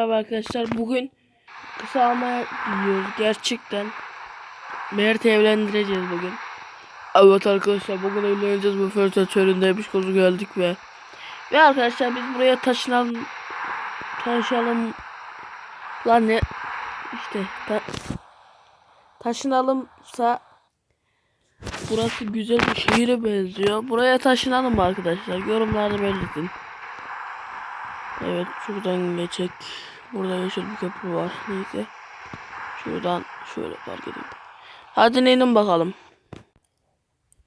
merhaba arkadaşlar. Bugün kısa almaya gidiyoruz gerçekten. Mert'i evlendireceğiz bugün. Evet arkadaşlar bugün evleneceğiz bu fırsatöründeymiş kozu geldik ve ve arkadaşlar biz buraya taşınalım taşınalım lan ne işte ta, taşınalımsa burası güzel bir şehire benziyor. Buraya taşınalım arkadaşlar? Yorumlarda belirtin. Evet şuradan geçecek. Burada yeşil bir köprü var. Neyse. Şuradan şöyle fark edeyim. Hadi inin bakalım.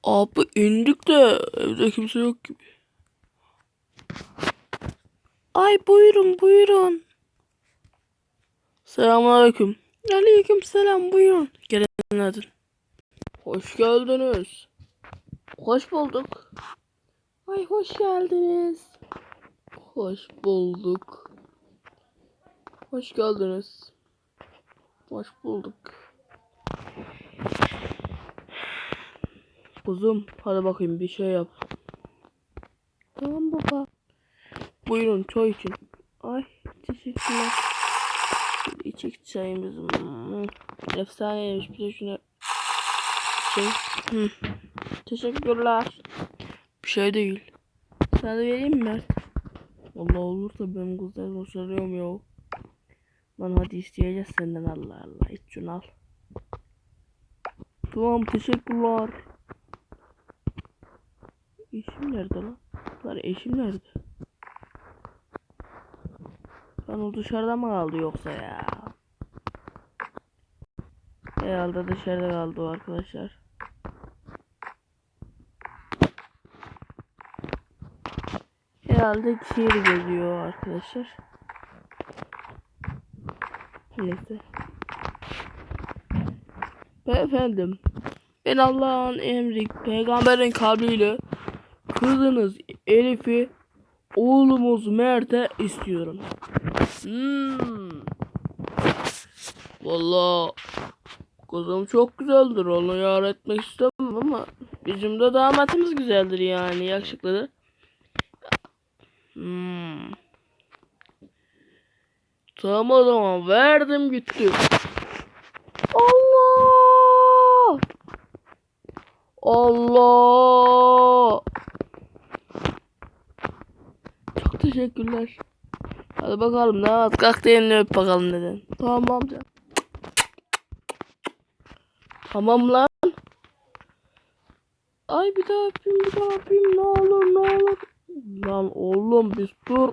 Abi indik de evde kimse yok gibi. Ay buyurun buyurun. Selamünaleyküm. Aleyküm selam buyurun. Gelin hadi. Hoş geldiniz. Hoş bulduk. Ay hoş geldiniz. Hoş bulduk. Hoş geldiniz. Hoş bulduk. Kuzum hadi bakayım bir şey yap. Tamam baba. Buyurun çay için. Ay teşekkürler. İçecek çayımız. Hmm. Efsaneymiş bir de şuna şey. Hı. Teşekkürler. Bir şey değil. Sana da vereyim mi Mert? Allah olur da benim kızlar hoşlanıyorum ya. Lan hadi isteyeceğiz senden Allah Allah. Hiç şunu al. Tamam teşekkürler. Eşim nerede lan? Lan eşim nerede? Lan o dışarıda mı kaldı yoksa ya? Herhalde dışarıda kaldı o arkadaşlar. Herhalde şehir geziyor arkadaşlar. Neyse. Efendim. Ben Allah'ın emri, peygamberin kabriyle kızınız Elif'i oğlumuz Mert'e istiyorum. Hmm. Vallahi kızım çok güzeldir. Onu yar etmek istemem ama bizim de damatımız güzeldir yani. Yakışıklıdır. Hmm. Tamam o zaman verdim gitti. Allah! Allah! Çok teşekkürler. Hadi bakalım ne at kalk elini öp bakalım neden. Tamam amca. Tamam lan. Ay bir daha öpeyim bir daha öpeyim ne olur ne olur. Lan oğlum biz dur.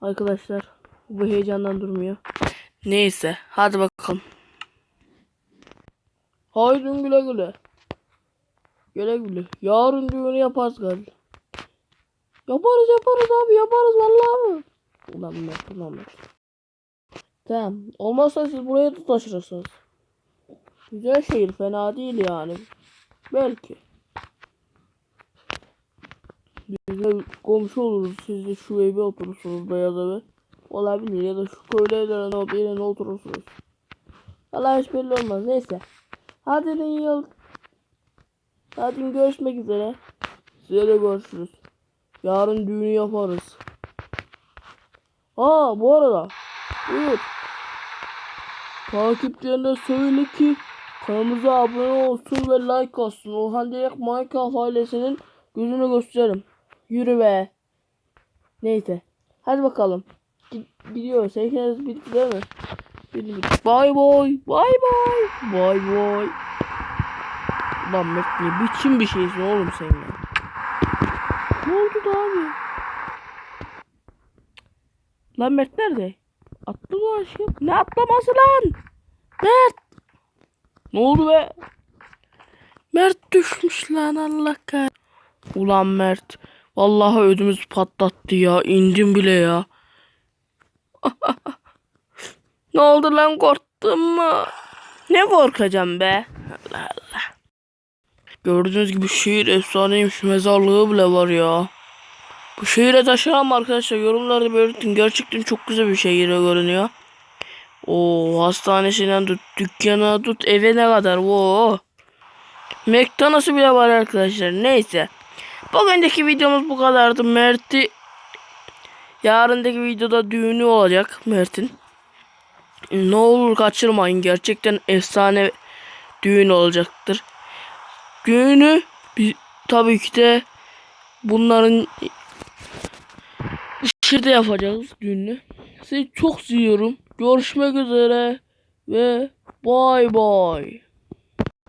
Arkadaşlar bu heyecandan durmuyor. Neyse hadi bakalım. Haydi güle güle. Güle güle. Yarın düğünü yaparız galiba. Yaparız yaparız abi yaparız vallahi mı? Ulan ulan Mert. Tamam. Olmazsa siz buraya da taşırsınız. Güzel şehir fena değil yani. Belki. Biz de komşu oluruz. Siz de şu eve oturursunuz beyaz eve. Olabilir ya da şu köylü evlerine birine oturursunuz. Allah hiç belli olmaz. Neyse. Hadi yıl. Hadi görüşmek üzere. Size de görüşürüz. Yarın düğünü yaparız. Aa bu arada. Buyur. Takipçilerine söyle ki kanalımıza abone olsun ve like atsın. O halde Minecraft ailesinin gözünü gösteririm. Yürü be. Neyse. Hadi bakalım. Gidiyoruz. Herkes bitti değil mi? Bitti bitti. Bye bye. Bye bye. Bye bye. Lan Mert ne biçim bir şeysin oğlum sen ya. Ne oldu da abi? Lan Mert nerede? Attı mı aşkım? Ne atlaması lan? Mert! Ne oldu be? Mert düşmüş lan Allah kah. Ulan Mert. Vallahi ödümüz patlattı ya. İndim bile ya. Ne oldu lan korktun mu? Ne korkacağım be? Allah Allah. Gördüğünüz gibi şehir efsaneymiş. Mezarlığı bile var ya. Bu şehire taşıyalım arkadaşlar. Yorumlarda belirtin. Gerçekten çok güzel bir şehir görünüyor. O hastanesinden tut, dükkana tut, eve ne kadar. Oo. McDonald's'ı bile var arkadaşlar. Neyse. Bugünkü videomuz bu kadardı. Mert'i Yarındaki videoda düğünü olacak Mert'in. Ne olur kaçırmayın. Gerçekten efsane düğün olacaktır. Düğünü bi- tabii ki de bunların dışarıda yapacağız düğünü. Sizi çok seviyorum. Görüşmek üzere ve bay bay.